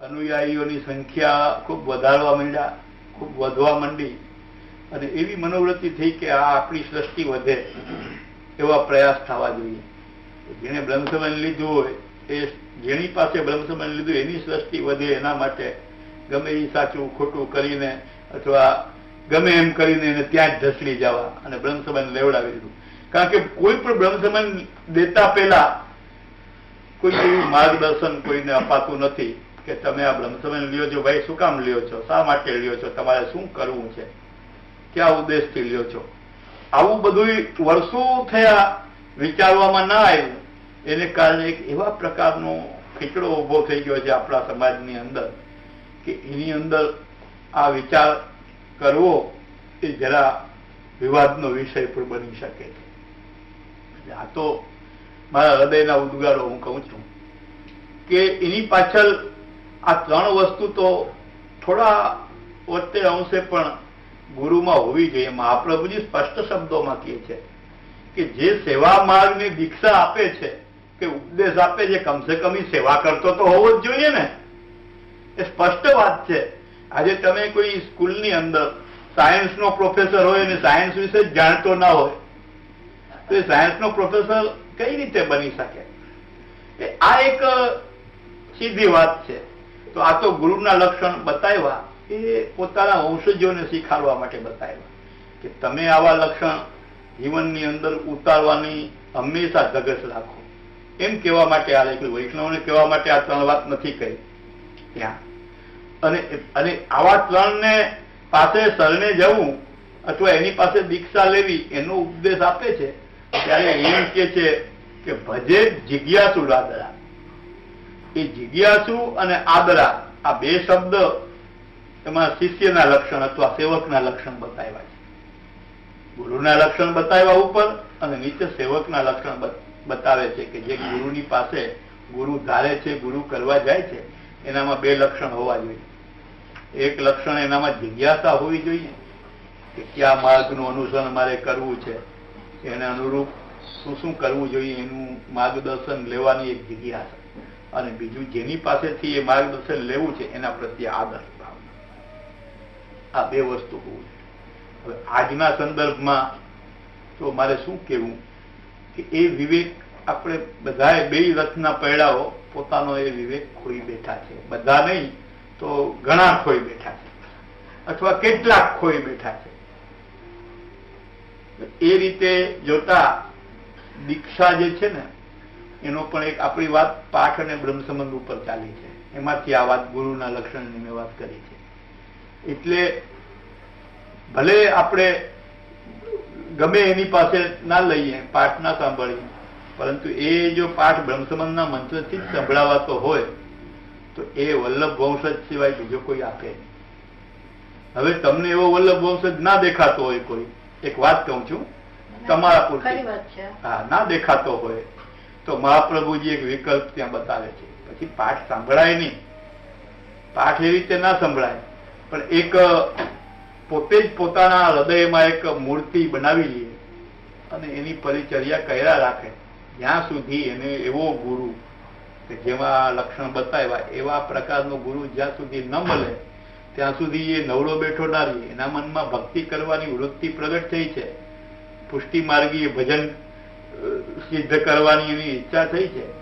અનુયાયીઓની સંખ્યા ખૂબ વધારવા માંડ્યા, ખૂબ વધવા માંડી અને એવી મનોવૃત્તિ થઈ કે આ આપણી સૃષ્ટિ વધે એવા પ્રયાસ થવા જોઈએ. જેણે બ્રહ્મસમન લીધું હોય, એ જેની પાસે બ્રહ્મસમન લીધું એની સૃષ્ટિ વધે એના માટે ગમે એ સાચું ખોટું કરીને અથવા ગમે એમ કરીને એને ત્યાં જ ઢસડી જવા અને બ્રહ્મસભાને લેવડાવી દીધું. કારણ કે કોઈ પણ બ્રહ્મસભાન દેતા પહેલા કોઈ એવું માર્ગદર્શન કોઈને અપાતું નથી કે તમે આ બ્રહ્મસભાન લ્યો છો, ભાઈ શું કામ લ્યો છો? શા માટે લ્યો છો? તમારે શું કરવું છે? ક્યાં ઉદ્દેશથી લ્યો છો? આવું બધું વર્ષો થયા વિચારવામાં ના આવ્યું. એને કારણે એક એવા પ્રકારનો ખીચડો ઊભો થઈ ગયો છે આપણા સમાજની અંદર કે એની અંદર આ વિચાર કરવો એ જરા વિવાદનો વિષય પણ બની શકે આ તો મારા હૃદયના ઉદ્ગારો હું કહું છું કે એની પાછળ આ ત્રણ વસ્તુ તો થોડા વચ્ચે અંશે પણ ગુરુમાં હોવી જોઈએ. મહાપ્રભુજી સ્પષ્ટ શબ્દોમાં કહે છે કે જે સેવા માર્ગની દીક્ષા આપે છે, કે ઉપદેશ આપે છે, કમસે કમ સેવા કરતો તો હોવો જ જોઈએ ને. એ સ્પષ્ટ વાત છે. આજે તમે કોઈ સ્કૂલની અંદર સાયન્સનો પ્રોફેસર હોય અને સાયન્સ વિશે જાણતો ના હોય, તો એ સાયન્સનો પ્રોફેસર કઈ રીતે બની શકે? આ એક સીધી વાત છે. તો આ તો ગુરુના લક્ષણ બતાવ્યા, એ પોતાના વંશજોને શીખાડવા માટે બતાવ્યા કે તમે આવા લક્ષણ જીવનની અંદર ઉતારવાની હંમેશા ધગસ રાખો. એમ કહેવા માટે આ લખ્યું વૈષ્ણવને કહેવા માટે આ ત્રણ વાત નથી કહી. ત્યાં. અને અને આવા ત્રણને પાસે શરણે જવું અથવા એની પાસે દીક્ષા લેવી એનો ઉપદેશ આપે છે. ત્યારે એમ કે છે કે ભજે જિજ્ઞાસુ રાદરા એ જિજ્ઞાસુ અને આદરા આ બે શબ્દ એમાં શિષ્યના લક્ષણ અથવા સેવકના લક્ષણ બતાવ્યા છે. ગુરુના લક્ષણ બતાવ્યા ઉપર અને નીચે સેવકના લક્ષણ બતાવે છે કે જે ગુરુની પાસે ગુરુ ધારે છે, ગુરુ કરવા જાય છે, એનામાં બે લક્ષણ હોવા જોઈએ. એક લક્ષણ એનામાં જિજ્ઞાસા હોવી જોઈએ કે કયા માર્ગનું અનુસરણ મારે કરવું છે. એને અનુરૂપ શું શું કરવું જોઈએ એનું માર્ગદર્શન લેવાની એક જિજ્ઞાસા. અને બીજું જેની પાસેથી એ માર્ગદર્શન લેવું છે એના પ્રત્યે આદર ભાવના આ બે વસ્તુ હોવું હવે આજના સંદર્ભમાં તો મારે શું કહેવું કે એ વિવેક આપણે બધાએ બે રથના પૈડાઓ, પોતાનો એ વિવેક ખોઈ બેઠા છે. બધા નહીં તો ઘણા ખોઈ બેઠા છે. અથવા કેટલાક ખોઈ બેઠા છે. એ રીતે જોતા દીક્ષા જે છે ને, એનો પણ એક આપણી વાત પાઠ અને બ્રહ્મસંબંધ ઉપર ચાલી છે. એમાંથી આ વાત ગુરુના લક્ષણની મેં વાત કરી છે. એટલે ભલે આપણે ગમે એની પાસે ના લઈએ, પાઠ ના સાંભળીએ, પરંતુ એ જો પાઠ બ્રહ્મસંબંધના મંત્રથી જ સંભળાવાતો હોય તો એ વલ્લભ વંશજ સિવાય બીજો કોઈ આપે નહીં. હવે તમને એવો વલ્લભ વંશજ ના દેખાતો હોય કોઈ. એક વાત કહું છું તમારા પૂરતી. હા ના દેખાતો હોય તો મહાપ્રભુજી એક વિકલ્પ ત્યાં બતાવે છે. પછી પાઠ સાંભળાય નહીં. પાઠ એ રીતે ના સંભળાય. પણ એક પોતે જ પોતાના હૃદયમાં એક મૂર્તિ બનાવી લે અને એની પરિચર્યા કર્યા રાખે. જ્યાં સુધી એને એવો ગુરુ કે જેમાં લક્ષણ બતાવ્યા, એવા પ્રકારનો ગુરુ જ્યાં સુધી ન મળે, ત્યાં સુધી એ નવડો બેઠો ના એના મનમાં ભક્તિ કરવાની વૃત્તિ પ્રગટ થઈ છે. પુષ્ટિ માર્ગી ભજન સિદ્ધ કરવાની એની ઈચ્છા થઈ છે.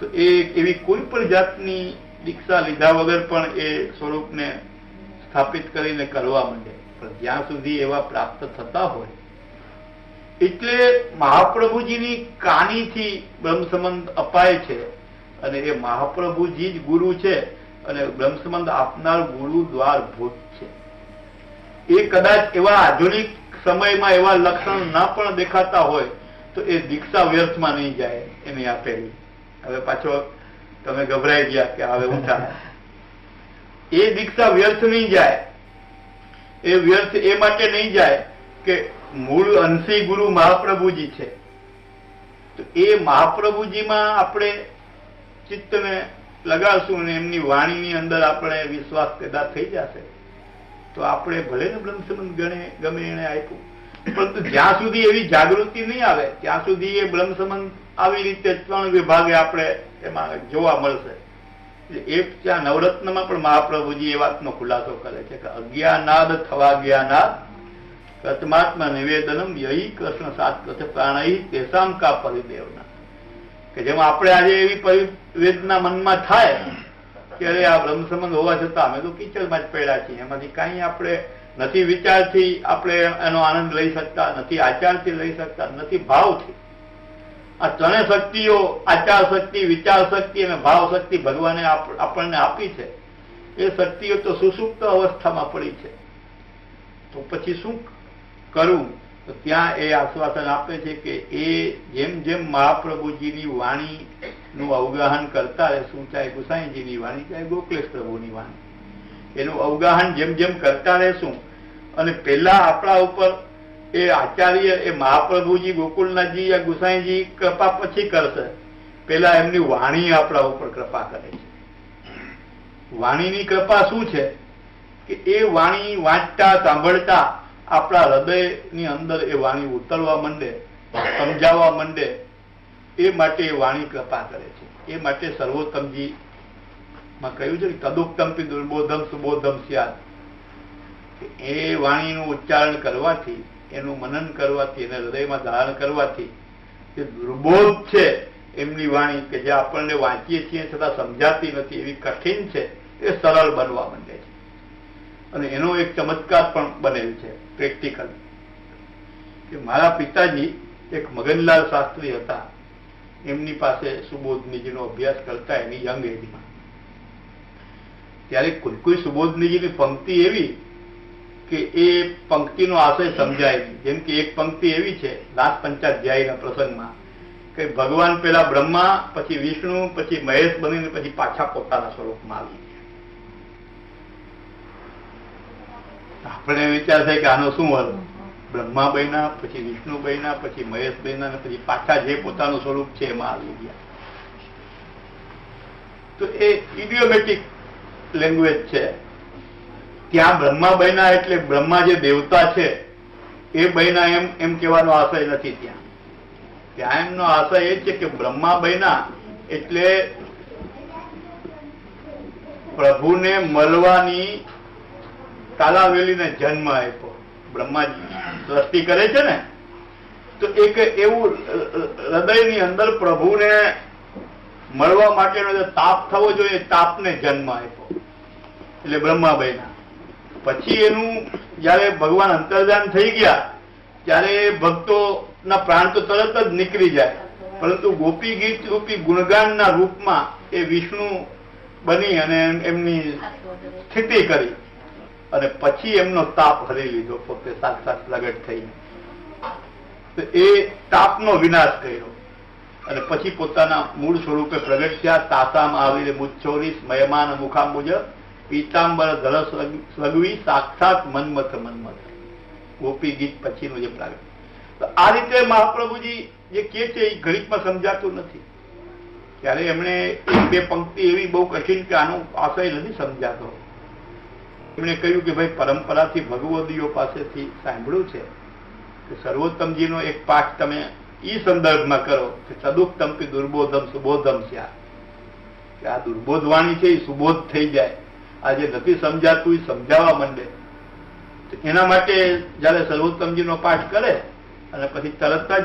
તો એ એવી કોઈ પણ જાતની દીક્ષા લીધા વગર પણ એ સ્વરૂપને સ્થાપિત કરીને કરવા માંડે. પણ જ્યાં સુધી એવા પ્રાપ્ત થતા હોય. એટલે મહાપ્રભુજીની કાનીથી બ્રહ્મ સંબંધ અપાય છે. અને એ મહાપ્રભુજી જ ગુરુ છે અને બ્રહ્મસંબંધ આપનાર ગુરુ દ્વાર ભૂત છે. એ કદાચ એવા આધુનિક સમયમાં એવા લક્ષણ ના પણ દેખાતા હોય, તો એ દીક્ષા વ્યર્થમાં નહીં જાય એની આપેલી. હવે પાછો તમે ગભરાઈ ગયા કે હવે ઊંચા એ દીક્ષા વ્યર્થ નહીં જાય. એ વ્યર્થ એ માટે નહીં જાય કે મૂળ અંશી ગુરુ મહાપ્રભુજી છે. તો એ મહાપ્રભુજીમાં આપણે ચિત્તને લગાડશું અને એમની વાણીની અંદર આપણે વિશ્વાસ પેદા થઈ જશે. તો આપણે ભલે ને બ્રહ્મ સંબંધ ગણે, ગમે એને આપ્યું. પરંતુ જ્યાં સુધી એવી જાગૃતિ નહીં આવે, ત્યાં સુધી એ બ્રહ્મ સંબંધ આવી રીતે ત્રણ વિભાગે આપણે એમાં જોવા મળશે. એક ત્યાં નવરત્નમાં પણ મહાપ્રભુજી એ વાતનો ખુલાસો કરે છે કે અજ્ઞાનાદ થવા જ્ઞાનાદ કતમાત્મા નિવેદનમ યહી કૃષ્ણ સાત કથ પ્રાણહી તેસામ કા પરિદેવના. કે જેમ આપણે આજે એવી પરિવેદના મનમાં થાય કે અરે આ બ્રહ્મ સંબંધ હોવા છતાં અમે તો કિચડમાં જ પડ્યા છીએ. એમાંથી કાંઈ આપણે નથી વિચારથી આપણે એનો આનંદ લઈ શકતા, નથી આચારથી લઈ શકતા, નથી ભાવથી. આ ત્રણે શક્તિઓ આચાર શક્તિ, વિચાર શક્તિ અને ભાવ શક્તિ ભગવાને આપણને આપી છે. એ શક્તિઓ તો સુસુપ્ત અવસ્થામાં પડી છે. તો પછી શું કરવું તો ત્યાં એ આશ્વાસન આપે છે કે એ જેમ જેમ મહાપ્રભુજીની વાણીનું અવગાહન કરતા રહેશું ચાહે ગુસાઈજીની વાણી, ચાહે ગોકલેશ પ્રભુની વાણી, એનું અવગાહન જેમ જેમ કરતા રહેશું. અને પહેલા આપણા ઉપર એ આચાર્ય, એ મહાપ્રભુજી, ગોકુલનાથજી યા ગુસાઈજી કૃપા પછી કરશે. પેલા એમની વાણી આપણા ઉપર કૃપા કરે છે. વાણીની કૃપા શું છે? કે એ વાણી વાંચતા, સાંભળતા આપણા હૃદયની અંદર એ વાણી ઉતરવા માંડે, સમજાવવા માંડે, એ માટે એ વાણી કૃપા કરે છે. એ માટે સર્વોત્તમજી માં કહ્યું છે કે દુર્બોધમ સુબોધમ સ્યાદ. એ વાણીનું ઉચ્ચારણ કરવાથી, એનું મનન કરવાથી, એને હૃદયમાં ધારણ કરવાથી, જે દુર્બોધ છે એમની વાણી કે જે આપણને વાંચીએ છીએ છતાં સમજાતી નથી એવી કઠિન છે, એ સરળ બનવા માંડે છે. અને એનો એક ચમત્કાર પણ બનેલ છે પ્રેક્ટિકલ કે મારા પિતાજી એક મગનલાલ શાસ્ત્રી હતા. એમની પાસે સુબોધનીજીનો અભ્યાસ કરતા એની યંગ એજમાં ત્યારે કોઈ કોઈ સુબોધનીજીની પંક્તિ એવી કે એ પંક્તિનો આશય સમજાય નહીં. જેમ કે એક પંક્તિ એવી છે દાસ પંચાધ્યાયના પ્રસંગમાં, કે ભગવાન પેલા બ્રહ્મા, પછી વિષ્ણુ, પછી મહેશ બનીને પછી પાછા પોતાના સ્વરૂપમાં આવી. આપણે વિચાર થાય કે આનો શું અર્થ? બ્રહ્મા બન્યા પછી વિષ્ણુ બન્યા પછી મહેશ બન્યા અને પછી પાછા જે પોતાનું સ્વરૂપ છે એમાં આવી ગયા. તો એ ઇડિયોમેટિક લેંગ્વેજ છે. ત્યાં બ્રહ્મા બન્યા એટલે બ્રહ્મા જે દેવતા છે, એ બન્યા એમ એમ કહેવાનો આશય નથી ત્યાં. ત્યાં એમનો આશય એ છે કે બ્રહ્મા બન્યા એટલે પ્રભુને મળવાની તાલાવેલીને જન્મ આપ્યો. બ્રહ્માજી સૃષ્ટિ કરે છે ને, તો એક એવું હૃદયની અંદર પ્રભુને મળવા માટેનો જે તાપ થવો જોઈએ તાપને જન્મ આપ્યો. એટલે બ્રહ્મા બન્યા પછી એનું જયારે ભગવાન અંતર્ધાન થઈ ગયા, ત્યારે ભક્તોના પ્રાણ તો તરત જ નીકળી જાય. પરંતુ ગોપી ગીત રૂપી ગુણગાનના રૂપમાં એ વિષ્ણુ બની અને એમની સ્થિતિ કરી. અને પછી એમનો તાપ હરી લીધો પોતે સાક્ષાત પ્રગટ થઈને. તો એ તાપનો વિનાશ કર્યો. અને પછી પોતાના મૂળ સ્વરૂપે પ્રગટ થયા તાસામ આવીને મુચ્છોરી મહેમાન મુખા મુજબ પીતાંબર ધર સ્વગવી સાક્ષાત મન્મથ મન્મથ. ગોપી ગીત પછીનું જે પ્રાગટ તો આ રીતે મહાપ્રભુજી જે કે છે એ ગણિતમાં સમજાતું નથી. ત્યારે એમણે એક બે પંક્તિ એવી બહુ કઠિન કે આનો આશય નથી સમજાતો. એમણે કહ્યું કે ભાઈ પરંપરાથી ભગવદીઓ પાસેથી સાંભળ્યું છે કે સર્વોત્તમજીનો એક પાઠ તમે એ સંદર્ભમાં કરો કે સદુક્તમ કે દુર્બોધમ સુબોધમ છે કે આ દુર્બોધ છે એ સુબોધ થઈ જાય. આ જે નથી સમજાતું એ સમજાવવા માંડે. એના માટે જ્યારે સર્વોત્તમજીનો પાઠ કરે અને પછી તરત જ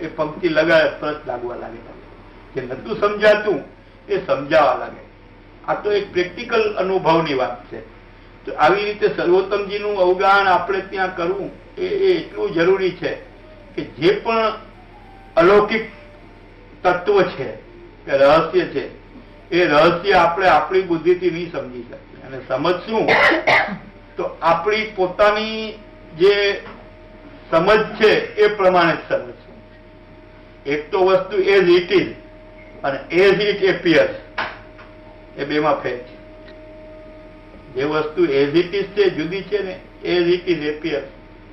એ પંક્તિ લગાડે, તરત લાગવા લાગે. જે નતું સમજાતું, એ સમજાવવા લાગે. આ તો એક પ્રેક્ટિકલ અનુભવની વાત છે. આવી રીતે સર્વોત્તમજીનું અવગાહન આપણે ત્યાં કરવું એ એટલું જરૂરી છે કે જે પણ અલૌકિક તત્વ છે, કે રહસ્ય છે, એ રહસ્ય આપણે આપણી બુદ્ધિથી નહીં સમજી શકીએ. અને સમજશું તો આપણી પોતાની જે સમજ છે એ પ્રમાણે જ સમજશું. એક તો વસ્તુ એઝ ઇટ ઇઝ અને એઝ ઇટ એપિયર્સ એ બેમાં ફેર છે. જે વસ્તુ એઝ ઇટ ઇઝ છે, જુદી છે ને એઝ ઇટ ઇઝ એપિયર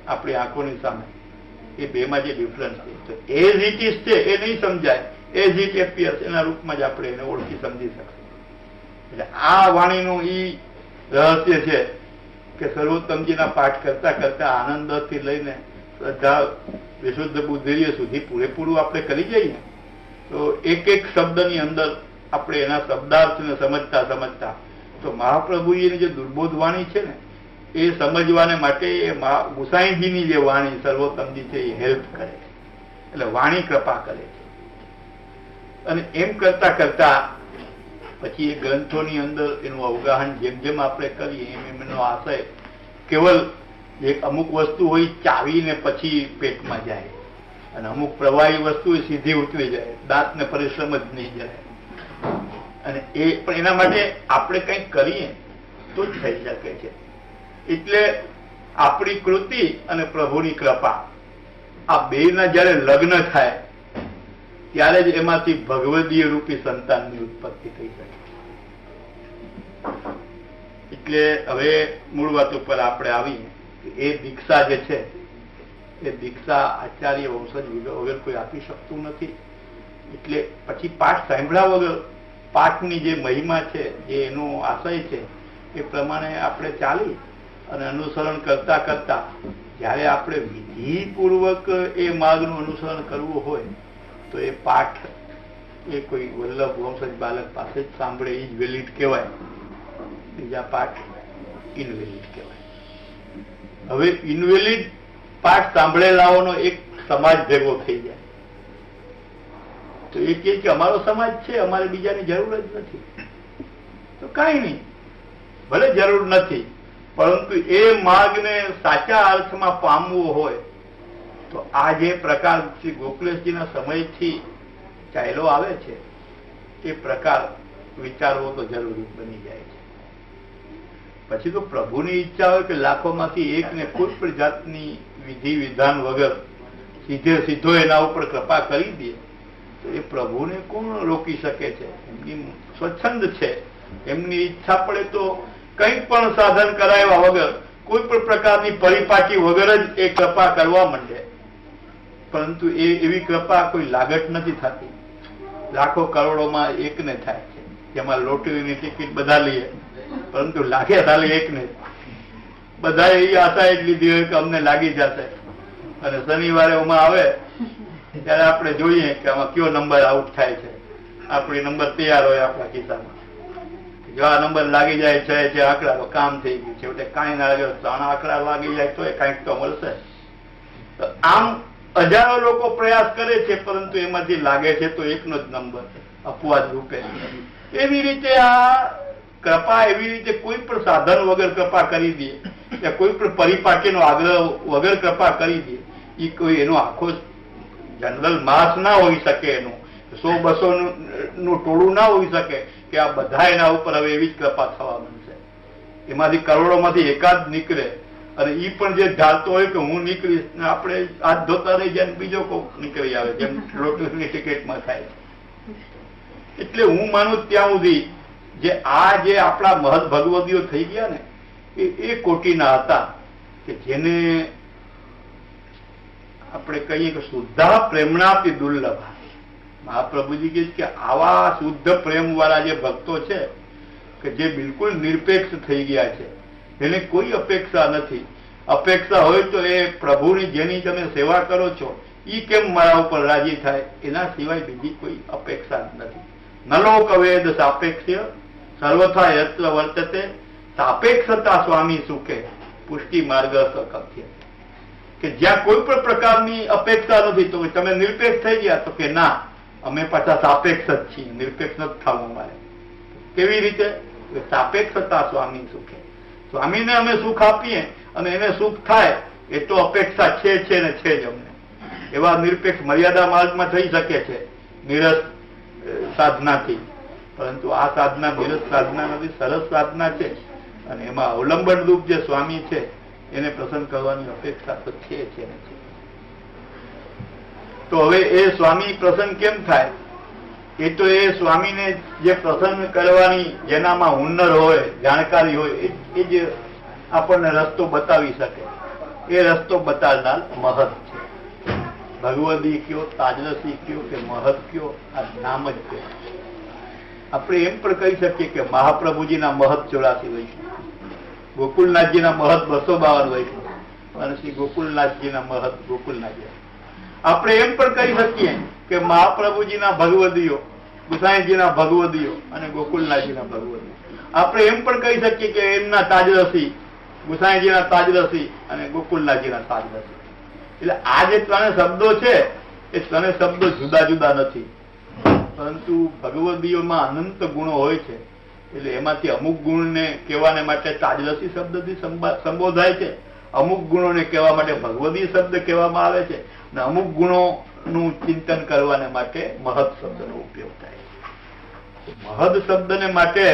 આપણી આંખોની સામે. એ બેમાં જે ડિફરન્સ છે. તો એઝ ઇટ ઇઝ છે, એ નહીં સમજાય. એઝ ઇટ એપિયર્સ એના રૂપમાં જ આપણે એને ઓળખી સમજી શકીએ. એટલે આ વાણીનું ઈ રહસ્ય છે કે સર્વોત્તમજીના પાઠ કરતા કરતા આનંદથી લઈને શ્રદ્ધા વિશુદ્ધ બુદ્ધિ સુધી પૂરેપૂરું આપણે કરી જઈએ. તો એક એક શબ્દની અંદર આપણે એના શબ્દાર્થને સમજતા સમજતા તો મહાપ્રભુજીની જે દુર્બોધ વાણી છે ને, એ સમજવાને માટે એ ગુસાઈજીની જે વાણી સર્વોત્તમજી છે એ હેલ્પ કરે છે. એટલે વાણી કૃપા કરે છે. અને એમ કરતા કરતા પછી એ ગ્રંથોની અંદર એનું અવગાહન જેમ જેમ આપણે કરીએ, એમ એમ એનો આશય કેવલ એક અમુક વસ્તુ હોય ચાવીને પછી પેટમાં જાય. અને અમુક પ્રવાહી વસ્તુ સીધી ઉતરી જાય. દાંતને પરિશ્રમ જ નહીં જાય અને એ પણ એના માટે આપણે કંઈક કરીએ તો થઈ શકે છે. એટલે આપણી કૃતિ અને પ્રભુની કૃપા, આ બેના જ્યારે લગ્ન થાય, ત્યારે જ એમાંથી ભગવદીય રૂપી સંતાનની ઉત્પત્તિ થઈ શકે. એટલે હવે મૂળ વાત ઉપર આપણે આવીએ એ દીક્ષા જે છે, એ દીક્ષા આચાર્ય વંશજ વગર કોઈ આપી શકતું નથી. એટલે પછી પાઠ સાંભળ્યા વગર પાઠની જે મહિમા છે, જે એનો આશય છે, એ પ્રમાણે આપણે ચાલી અને અનુસરણ કરતા કરતા જ્યારે આપણે વિધિપૂર્વક એ માર્ગનું અનુસરણ કરવું હોય, તો એ પાઠ એ કોઈ વલ્લભ વંશજ બાલક પાસે જ સાંભળે, એ જ વેલિડ કહેવાય. બીજા પાઠ ઇનવેલિડ કહેવાય. હવે ઇનવેલિડ પાઠ સાંભળેલાઓનો એક સમાજ ભેગો થઈ જાય. તો એ કહે કે અમારો સમાજ છે, અમારે બીજાની જરૂર જ નથી. તો કાંઈ નહીં. ભલે જરૂર નથી, પરંતુ એ માર્ગને સાચા અર્થમાં પામવું હોય, તો આ જે પ્રકાર શ્રી ગોકુલેશજીના સમયથી ચાલ્યો આવે છે, એ પ્રકાર વિચારવો તો જરૂરી બની જાય છે. પછી તો પ્રભુની ઈચ્છા હોય કે લાખોમાંથી એકને કોઈ પણ જાતની વિધિ વિધાન વગર સીધે સીધો એના ઉપર કૃપા કરી દે. તો એ પ્રભુને કોણ રોકી શકે છે? એમની સ્વચ્છંદ છે. એમની ઈચ્છા પડે તો કંઈ પણ સાધન કરાવ્યા વગર, કોઈ પણ પ્રકારની પરિપાટી વગર જ એ કૃપા કરવા માંડે. પરંતુ એ એવી કૃપા કોઈ લાગત નથી થતી. લાખો કરોડોમાં એકને થાય છે. જેમાં લોટરીની ટિકિટ બધા લઈએ. પરંતુ લાગે ખાલી એકને. બધા એ આશા જ લીધી હોય કે અમને લાગી જશે. અને શનિવારે આવે ત્યારે આપણે જોઈએ કે આમાં કયો નંબર આઉટ થાય છે. આપણી નંબર તૈયાર હોય આપણા ખિસ્સામાં. જો આ નંબર લાગી જાય છે, જે આંકડા કામ થઈ ગયું. છેવટે કાંઈ ના લાગે ત્રણ આંકડા લાગી જાય તો એ કાંઈક તો મળશે. તો આમ હજારો લોકો પ્રયાસ કરે છે, પરંતુ એમાંથી લાગે છે તો એકનો જ નંબર અપવાદ રૂપે. એવી રીતે આ કૃપા, એવી રીતે કોઈ પણ સાધન વગર કૃપા કરી દે કે કોઈ પણ પરિપાટીનો આગ્રહ વગર કૃપા કરી દે એ કોઈ એનો આખો જનરલ માસ ના હોઈ શકે એનું. સો બસો નું ટોળું ના હોઈ શકે કે આ બધા એના ઉપર હવે એવી જ કૃપા થવા બનશે એમાંથી કરોડોમાંથી એકાદ નીકળે. અને એ પણ જે ધારતો હોય કે હું નીકળીશ ને આપણે હાથ ધોતા રહી જાય બીજો કોક નીકળી આવે, જેમ લોટરીની ટિકિટમાં થાય. એટલે હું માનું ત્યાં સુધી જે આ જે આપણા મહદ ભગવદીઓ થઈ ગયા ને, એ એ કોટીના હતા કે જેને આપણે કહીએ કે શુદ્ધા પ્રેમણાથી દુર્લભ મહાપ્રભુજી કહે કે આવા શુદ્ધ પ્રેમ વાળા જે ભક્તો છે, કે જે બિલકુલ નિરપેક્ષ થઈ ગયા છે, એને કોઈ અપેક્ષા નથી. અપેક્ષા હોય તો એ પ્રભુની જેની તમે સેવા કરો છો એ કેમ મારા ઉપર રાજી થાય? એના સિવાય બીજી કોઈ અપેક્ષા નથી. નલો કવેદ સાપેક્ષ સર્વથા યત્ર વર્તતે, સાપેક્ષતા સ્વામી સુખે, પુષ્ટિ માર્ગ કથ્ય કે જ્યાં કોઈ પણ પ્રકારની અપેક્ષા નથી, તો તમે નિરપેક્ષ થઈ ગયા તો કે ના, અમે પાછા સાપેક્ષ જ છીએ, નિરપેક્ષ નથી થવું અમારે. કેવી રીતે? સાપેક્ષ હતા સ્વામી સુખે. સ્વામીને અમે સુખ આપીએ અને એને સુખ થાય, એ તો અપેક્ષા છે છે ને છે જ અમને. એવા નિરપેક્ષ મર્યાદા માર્ગમાં થઈ શકે છે, નિરસ સાધનાથી. પરંતુ આ સાધના નિરસ સાધના નથી, સરસ સાધના છે. અને એમાં અવલંબન રૂપ જે સ્વામી છે એને પ્રસન્ન કરવાની અપેક્ષા તો છે છે નથી તો હવે એ સ્વામી પ્રસન્ન કેમ થાય? એ તો એ સ્વામીને જે પ્રસન્ન કરવાની જેનામાં હુન્નર હોય, જાણકારી હોય, એ જ આપણને રસ્તો બતાવી શકે. એ રસ્તો બતાવનાર મહત છે. ભગવદી કયો, તાજરસી કયો કે મહત કયો, આ નામ જ છે આપણે એમ પણ કહી શકીએ કે મહાપ્રભુજીના મહત ચોરાસી વૈષ્ણવ. ગોકુલનાથજીના મહત બસો બાવન વૈષ્ણવ અને શ્રી ગોકુલનાથજીના મહત ગોકુલનાથજી. આપણે એમ પણ કહી શકીએ કે મહાપ્રભુજીના ભગવદીઓ, ગુસાઈજીના ભગવદીઓ અને ગોકુલનાથજીના ભગવદીઓ. આપણે એમ પણ કહી શકીએ કે એમના તાજરસી, ગુસાઈજીના તાજરસી અને ગોકુલનાથજીના તાજરસી. એટલે આ જે ત્રણે શબ્દો છે, એ ત્રણે શબ્દો જુદા જુદા નથી. પરંતુ ભગવદીઓમાં અનંત ગુણો હોય છે. એટલે એમાંથી અમુક ગુણને કહેવાને માટે તાજરસી શબ્દથી સંબોધાય છે. અમુક ગુણોને કહેવા માટે ભગવદી શબ્દ કહેવામાં આવે છે. અને અમુક ગુણોનું ચિંતન કરવાને માટે મહદ શબ્દનો ઉપયોગ થાય મહદ શબ્દને માટે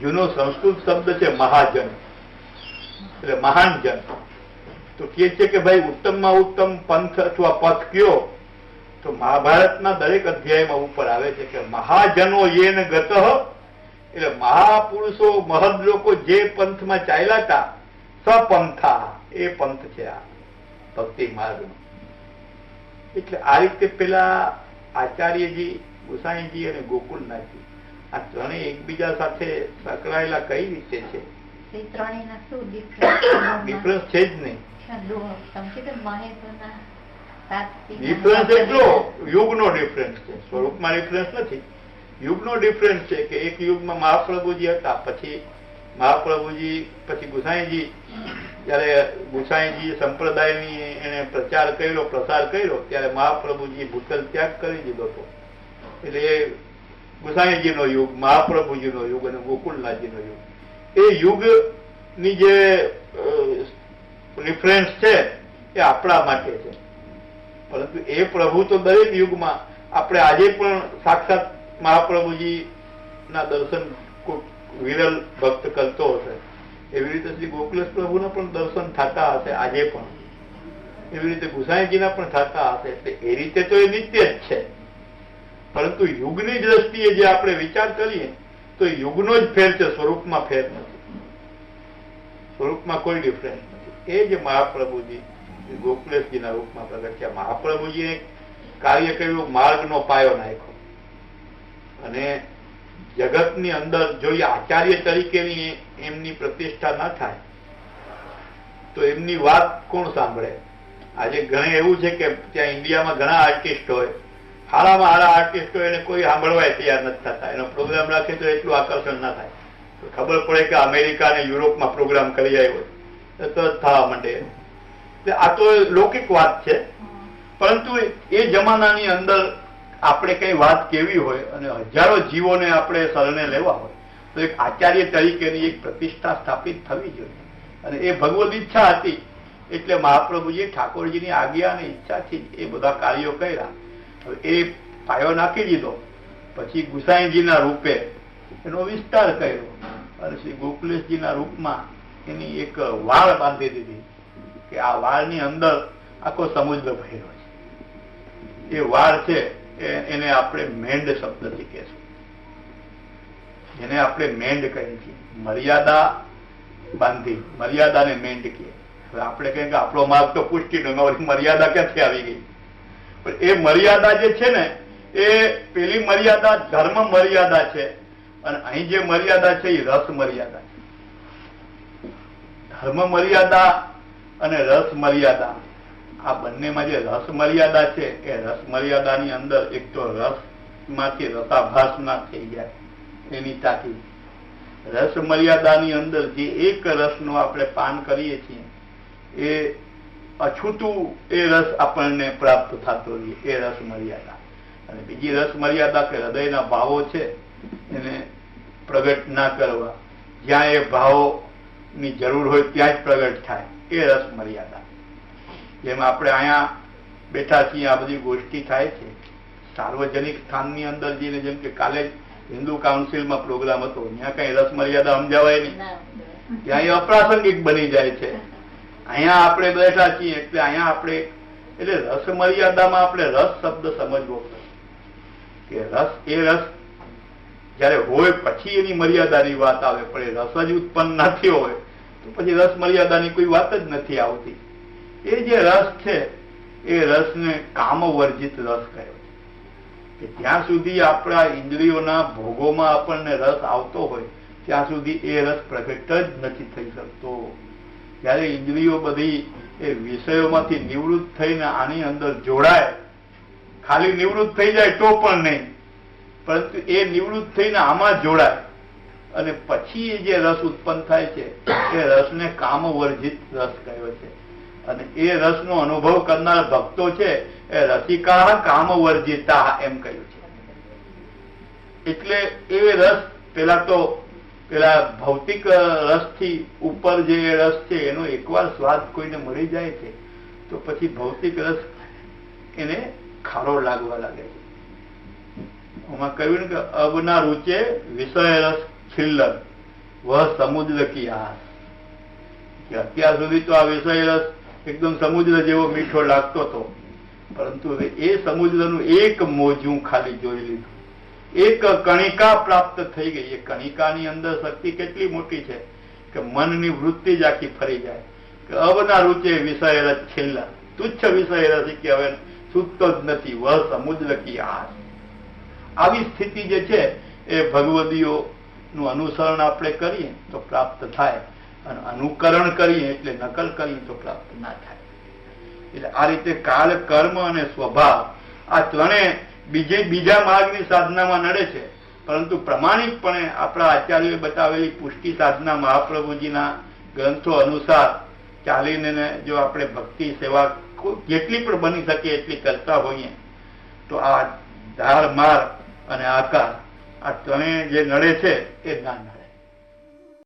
જૂનો સંસ્કૃત શબ્દ છે મહાજન. એટલે મહાન જન તો કહે છે કે ભાઈ ઉત્તમમાં ઉત્તમ પંથ અથવા પથ કયો? તો મહાભારતના દરેક અધ્યાયમાં ઉપર આવે છે કે મહાજનો યેન ગત એટલે મહાપુરુષો મહદ લોકો જે પંથમાં ચાલ્યા હતા સપંથા એ પંથ છે આ ભક્તિ માર્ગ એટલે આ રીતે પેલા આચાર્યજી ગુસાઈજી અને ગોકુલનાથજી આ ત્રણેય એકબીજા સાથે સંકળાયેલા કઈ રીતે છે? ડિફરન્સ છે? જ નહીં. ડિફરન્સ એટલો યુગનો ડિફરન્સ છે. સ્વરૂપમાં ડિફરન્સ નથી. યુગનો ડિફરન્સ છે કે એક યુગમાં મહાપ્રભુજી હતા, પછી મહાપ્રભુજી, પછી ગુસાઈજી. જયારે ગુસાઈજી સંપ્રદાયની એને પ્રચાર કર્યો, પ્રસાર કર્યો, ત્યારે મહાપ્રભુજી ભૂતલ ત્યાગ કરી દીધો હતો. એટલે ગુસાઈજીનો યુગ, મહાપ્રભુજીનો યુગ અને ગોકુલનાથજીનો યુગ. એ યુગની જે ડિફરન્સ છે, એ આપણા માટે છે. પરંતુ એ પ્રભુ તો દરેક યુગમાં. આપણે આજે પણ સાક્ષાત મહાપ્રભુજી ના દર્શન વિરલ ભક્ત કરતો હશે. એવી રીતે શ્રી ગોકુલેશ પ્રભુના પણ દર્શન થતા હશે આજે પણ. એવી રીતે ગુસાઈજીના પણ થતા હશે. એટલે એ રીતે તો એ નિત્ય જ છે. પરંતુ યુગની દ્રષ્ટિએ જે આપણે વિચાર કરીએ, તો યુગનો જ ફેર છે, સ્વરૂપમાં ફેર નથી. સ્વરૂપમાં કોઈ ડિફરન્સ નથી. એ જ મહાપ્રભુજી ગોકુલેશજીના રૂપમાં પ્રગટ છે મહાપ્રભુજીએ કાર્ય કર્યું, માર્ગનો પાયો નાખ્યો. અને જગતની અંદર જો એ આચાર્ય તરીકેની એમની પ્રતિષ્ઠા ન થાય તો એમની વાત કોણ સાંભળે? આજે ઘણે એવું છે કે ત્યાં ઇન્ડિયામાં ઘણા આર્ટિસ્ટ હોય. હારામાં હારા આર્ટિસ્ટ હોય એને કોઈ સાંભળવાય તૈયાર નથી થતા. એનો પ્રોગ્રામ રાખે તો એટલું આકર્ષણ ના થાય. તો ખબર પડે કે અમેરિકા અને યુરોપમાં પ્રોગ્રામ કરી આવ્યો તો થવા માંડે. એટલે આ તો લૌકિક વાત છે. પરંતુ એ જમાનાની અંદર આપણે કઈ વાત કેવી હોય અને હજારો જીવોને આપણે શરણે લેવા હોય, તો એક આચાર્ય તરીકેની એક પ્રતિષ્ઠા સ્થાપિત થવી જોઈએ. અને એ ભગવદ ઈચ્છા હતી, એટલે મહાપ્રભુજી ઠાકોરજીની આજ્ઞા અને ઈચ્છાથી એ બધા કાર્યો કર્યા. એ પાયો નાખી દીધો. પછી ગુસાઈજીના રૂપે એનો વિસ્તાર કર્યો. અને શ્રી ગોકુલેશજીના રૂપમાં એની એક વાળ બાંધી દીધી કે આ વાળની અંદર આખો સમુદ્ર ભર્યો છે. એ વાળ છે એને આપણે મેંડ શબ્દથી કહેશું જેને આપણે મેંડ કહીએ છીએ. મર્યાદા બાંધી, મર્યાદાને મેંડ કહીએ. હવે આપણે કહીએ કે આપણો માર્ગ તો પુષ્ટિનો મર્યાદા ક્યાંથી આવી ગઈ? પણ એ મર્યાદા જે છે ને, એ પેલી મર્યાદા ધર્મ મર્યાદા છે. અને અહીં જે મર્યાદા છે એ રસ મર્યાદા છે. ધર્મ મર્યાદા અને રસ મર્યાદા. આ બંનેમાં જે રસ મર્યાદા છે, એ રસ મર્યાદાની અંદર એક તો રસમાંથી રસાભાસ ના થઈ જાય, એની તાકી રસ મર્યાદાની અંદર જે એક રસનો આપણે પાન કરીએ છીએ, એ અછૂતું એ રસ આપણને પ્રાપ્ત થતો રહે, એ રસ મર્યાદા અને બીજી રસ મર્યાદા કે હૃદયના ભાવો છે, એને પ્રગટ ના કરવા. જ્યાં એ ભાવોની જરૂર હોય, ત્યાં જ પ્રગટ થાય, એ રસ મર્યાદા જેમ આપણે અહીંયા બેઠા છીએ આ બધી ગોષ્ઠી થાય છે. સાર્વજનિક સ્થાનની અંદર જઈને જેમ કે કાલે હિન્દુ કાઉન્સિલમાં પ્રોગ્રામ હતો ત્યાં કઈ રસ મર્યાદા સમજાવાય નહીં. ત્યાં એ અપ્રાસંગિક બની જાય છે. અહીંયા આપણે બેઠા છીએ એટલે અહીંયા આપણે એટલે રસ મર્યાદામાં આપણે રસ શબ્દ સમજવો પડે. કે રસ એ રસ જયારે હોય પછી એની મર્યાદાની વાત આવે પણ એ રસ જ ઉત્પન્ન નથી હોય તો પછી રસ મર્યાદાની કોઈ વાત જ નથી આવતી. એ જે રસ છે, એ રસને કામવર્જિત રસ કહે કે જ્યાં સુધી આપણા ઇન્દ્રિયોના ભોગોમાં આપણને રસ આવતો હોય, ત્યાં સુધી એ રસ પ્રગટ જ નથી થઈ શકતો. જ્યારે ઇન્દ્રિયો બધી એ વિષયોમાંથી નિવૃત્ત થઈને આની અંદર જોડાય, ખાલી નિવૃત્ત થઈ જાય તો પણ નહીં, પરંતુ એ નિવૃત્ત થઈને આમાં જોડાય. અને પછી જે રસ ઉત્પન્ન થાય છે, એ રસને કામવર્જિત રસ કહ્યો છે. અને એ રસનો અનુભવ કરનાર ભક્તો છે, એ રસિકા કામ વર્જિતા એમ કહ્યું છે. એટલે એ રસ પેલા તો, પેલા ભૌતિક રસથી ઉપર જે રસ છે, એનો એકવાર સ્વાદ કોઈને મળી જાય છે, તો પછી ભૌતિક રસ એને ખારો લાગવા લાગે છે. એમાં કહ્યું ને કે અબના રૂચે વિષય રસ છિલ્લર વહ સમુદ્ર કી આસ કે અત્યાર સુધી તો આ વિષય રસ એકદમ સમુદ્ર જેવો મીઠો લાગતો હતો. પરંતુ એ સમુદ્રનું એક મોજું ખાલી જોઈ લીધું. એક કણિકા પ્રાપ્ત થઈ ગઈ. એ કણિકાની અંદર શક્તિ કેટલી મોટી છે કે મનની વૃત્તિ જ આખી ફરી જાય. કે અવના રૂચે વિષય છેલ્લા. તુચ્છ વિષય રસ કે હવે છૂટતો જ નથી. વહ સમુદ્ર કી આસ. આવી સ્થિતિ જે છે, એ ભગવદીઓનું અનુસરણ આપણે કરીએ તો પ્રાપ્ત થાય. અને અનુકરણ કરીએ એટલે નકલ કરીએ તો પ્રાપ્ત ના થાય. એટલે આ રીતે કાળ કર્મ અને સ્વભાવ આ ત્રણે બીજે બીજા માર્ગની સાધનામાં નડે છે. પરંતુ પ્રમાણિકપણે આપણા આચાર્યોએ બતાવેલી પુષ્ટિ સાધના મહાપ્રભુજીના ગ્રંથો અનુસાર ચાલીને જો આપણે ભક્તિ સેવા જેટલી પણ બની શકે એટલી કરતા હોઈએ, તો આ ધાર માર અને આકાર આ ત્રણેય જે નડે છે એ ના